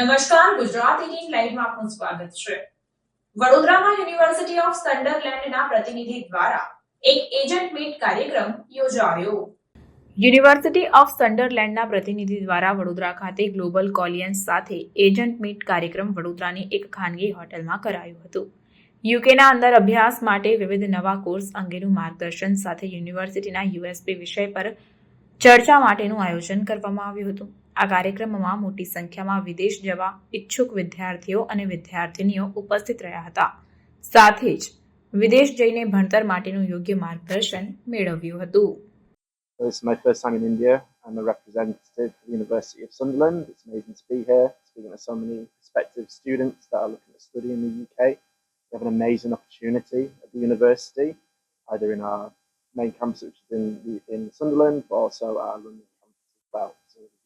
નમસ્કાર, ગુજરાત એટીન લાઈવમાં આપનું સ્વાગત છે. વડોદરામાં યુનિવર્સિટી ઓફ સન્ડરલેન્ડના પ્રતિનિધિ દ્વારા એક એજન્ટ મીટ કાર્યક્રમ યોજાયો. યુનિવર્સિટી ઓફ સન્ડરલેન્ડના પ્રતિનિધિ દ્વારા વડોદરા ખાતે ગ્લોબલ કોલિયન્સ સાથે એજન્ટ મીટ કાર્યક્રમ વડોદરાની એક ખાનગી હોટેલમાં કરાયું હતું. યુકેના અંદર અભ્યાસ માટે વિવિધ નવા કોર્સ અંગેનું માર્ગદર્શન સાથે યુનિવર્સિટીના યુએસપી વિષય પર ચર્ચા માટેનું આયોજન કરવામાં આવ્યું હતું. આ કાર્યક્રમમાં મોટી સંખ્યામાં વિદેશ જવા ઈચ્છુક વિદ્યાર્થીઓ અને વિદ્યાર્થિનીઓ ઉપસ્થિત રહ્યા હતા સાથે જ વિદેશ જઈને ભણતર માટેનું યોગ્ય માર્ગદર્શન મેળવ્યું હતું This is my first time in India. I'm a representative for the University of Sunderland. It's amazing to be here, speaking to so many prospective students that are looking to study in the UK. We have an amazing opportunity at the university, either in our main campus, which is in, in Sunderland, but also our London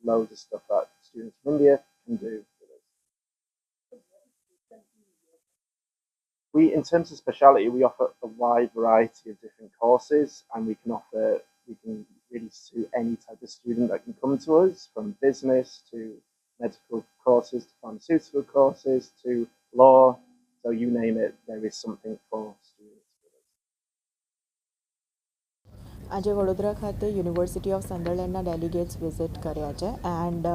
loads of stuff that students from India can do with us. We, in terms of speciality, we offer a wide variety of different courses, and we can offer we can really suit any type of student that can come to us, from business to medical courses to pharmaceutical courses to law. So you name it, there is something for આજે વડોદરા ખાતે university of સન્ડરલેન્ડના delegates visit કર્યા છે. And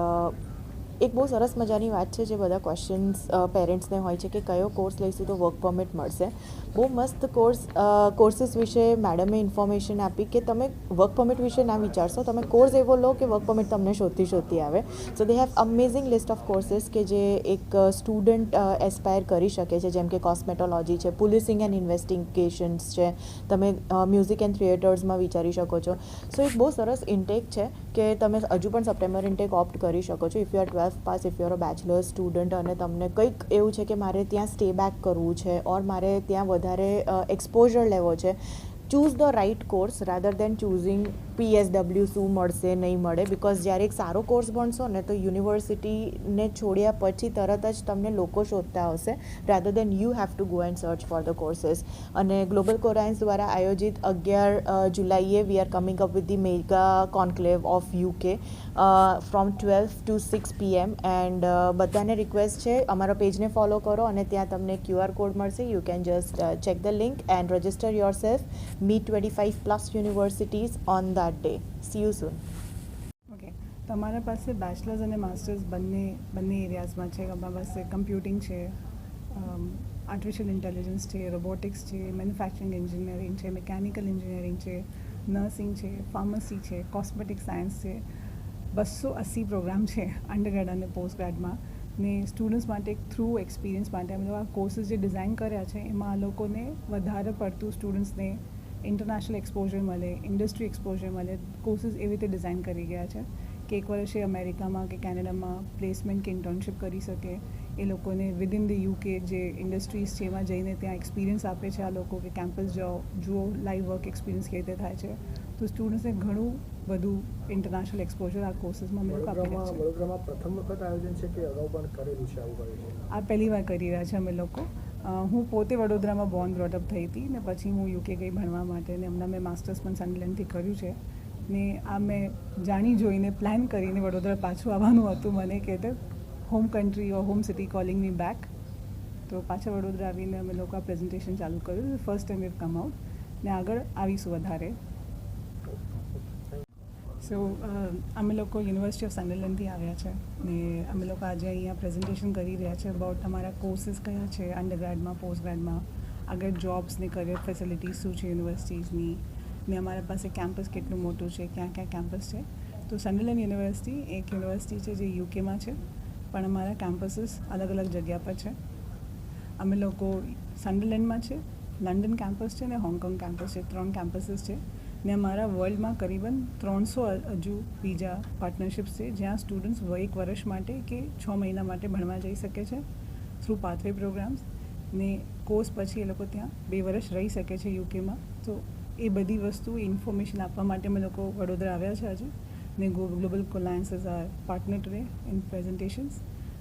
એક બહુ સરસ મજાની વાત છે જે બધા ક્વેશ્ચન્સ પેરેન્ટ્સને હોય છે કે કયો કોર્સ લઈશું તો વર્ક પરમિટ મળશે. બહુ મસ્ત કોર્સ કોર્સીસ વિશે મેડમે ઇન્ફોર્મેશન આપી કે તમે વર્ક પરમિટ વિશે ના વિચારશો, તમે કોર્સ એવો લો કે વર્ક પરમિટ તમને શોધતી શોધતી આવે. So they have amazing list of courses કે જે એક સ્ટુડન્ટ એસ્પાયર કરી શકે છે, જેમ કે કોસ્મેટોલોજી છે પોલીસિંગ એન્ડ ઇન્વેસ્ટિગેશન્સ છે. તમે મ્યુઝિક એન્ડ થિયેટર્સમાં વિચારી શકો છો. સો એક બહુ સરસ ઇન્ટેક છે કે તમે હજુ પણ સપ્ટેમ્બર ઇન્ટેક ઓપ્ટ કરી શકો છો if you are twelfth pass if you're a bachelor student અને તમને કંઈક એવું છે કે મારે ત્યાં સ્ટે બેક કરવું છે ઓર મારે ત્યાં વધારે એક્સપોઝર લેવો છે choose the right course rather than choosing PSW શું મળશે, નહીં મળે? બિકોઝ જ્યારે એક સારો કોર્સ ભણશો ને, તો યુનિવર્સિટીને છોડ્યા પછી તરત જ તમને લોકો શોધતા હશે rather than you have to go and search for the courses અને ગ્લોબલ કોરાયન્સ દ્વારા આયોજિત અગિયાર જુલાઈએ we are coming up with the mega conclave of UK from twelve to six PM and બધાને રિક્વેસ્ટ છે, અમારા પેજને ફોલો કરો અને ત્યાં તમને ક્યુઆર કોડ મળશે. You can just check the link and register yourself meet twenty five plus universities on that day see you soon okay તમારા પાસે બેચલર્સ અને માસ્ટર્સ બંને બંને એરિયાઝમાં છે. અમારા પાસે કમ્પ્યુટિંગ છે આર્ટિફિશિયલ ઇન્ટેલિજન્સ છે રોબોટિક્સ છે મેન્યુફેક્ચરિંગ એન્જિનિયરિંગ છે મિકેનિકલ એન્જિનિયરિંગ છે નર્સિંગ છે ફાર્મસી છે કોસ્મેટિક સાયન્સ છે. બસો અસી પ્રોગ્રામ છે અંડરગ્રેડ અને પોસ્ટ ગ્રેડમાં ને સ્ટુડન્ટ્સ માટે થ્રુ એક્સપિરિયન્સ માટે અમે લોકો આ કોર્સીસ જે ડિઝાઇન કર્યા છે, એમાં આ લોકોને વધારે પડતું સ્ટુડન્ટ્સને ઇન્ટરનેશનલ એક્સપોઝર મળે ઇન્ડસ્ટ્રી એક્સપોઝર મળે કોર્સીસ એવી રીતે ડિઝાઇન કરી ગયા છે કે એક વર્ષે અમેરિકામાં કે કેનેડામાં પ્લેસમેન્ટ કે ઇન્ટર્નશિપ કરી શકે. એ લોકોને વિદિન ધ યુકે જે ઇન્ડસ્ટ્રીઝ છે એમાં જઈને ત્યાં એક્સપિરિયન્સ આપે છે આ લોકો કે કેમ્પસ જાઓ જુઓ લાઈવ વર્ક એક્સપિરિયન્સ કેવી રીતે થાય છે. તો સ્ટુડન્ટ્સને ઘણું બધું ઇન્ટરનેશનલ એક્સપોઝર આ કોર્સીસમાં અમે લોકો આપી રહ્યા વડોદરામાં છે વડોદરામાં પ્રથમ વખત આયોજન છે કે અગાઉ પણ કરેલું છે આવું આ પહેલી વાર કરી રહ્યા છે અમે લોકો. હું પોતે વડોદરામાં બોર્ન બ્રોડઅપ થઈ હતી ને પછી હું યુકે ગઈ ભણવા માટે ને હમણાં મેં માસ્ટર્સ પણ સનલેન્ડથી કર્યું છે. ને આ મેં જાણી જોઈને પ્લાન કરીને વડોદરા પાછું આવવાનું હતું મને કે home country or home city calling me back તો પાછા વડોદરા આવીને અમે લોકો આ પ્રેઝન્ટેશન ચાલુ કર્યું. First time we've come out ને આગળ આવીશું વધારે. સો અમે લોકો યુનિવર્સિટી ઓફ સન્ડરલેન્ડથી આવ્યા છે ને અમે લોકો આજે અહીંયા પ્રેઝન્ટેશન કરી રહ્યા છે અબાઉટ અમારા કોર્સીસ કયા છે અંડરગ્રેડમાં પોસ્ટ ગ્રેડમાં આગળ જોબ્સ ને કરિયર ફેસિલિટીઝ શું છે યુનિવર્સિટીઝની ને અમારા પાસે કેમ્પસ કેટલું મોટું છે, ક્યાં ક્યાં કેમ્પસ છે. તો સન્ડરલેન્ડ યુનિવર્સિટી એક યુનિવર્સિટી છે જે યુકેમાં છે, પણ અમારા કેમ્પસીસ અલગ અલગ જગ્યા પર છે. અમે લોકો સન્ડરલેન્ડમાં છે લંડન કેમ્પસ છે ને હોંગકોંગ કેમ્પસ છે, ત્રણ કેમ્પસીસ છે. ને મારા વર્લ્ડમાં કરીબન ત્રણસો હજુ બીજા પાર્ટનરશિપ્સ છે, જ્યાં સ્ટુડન્ટ્સ એક વર્ષ માટે કે છ મહિના માટે ભણવા જઈ શકે છે થ્રુ પાથવે પ્રોગ્રામ્સ ને કોર્સ પછી એ લોકો ત્યાં બે વર્ષ રહી શકે છે યુકેમાં તો એ બધી વસ્તુ ઇન્ફોર્મેશન આપવા માટે અમે લોકો વડોદરા આવ્યા છે આજે. ને global Colliances are partner today in presentations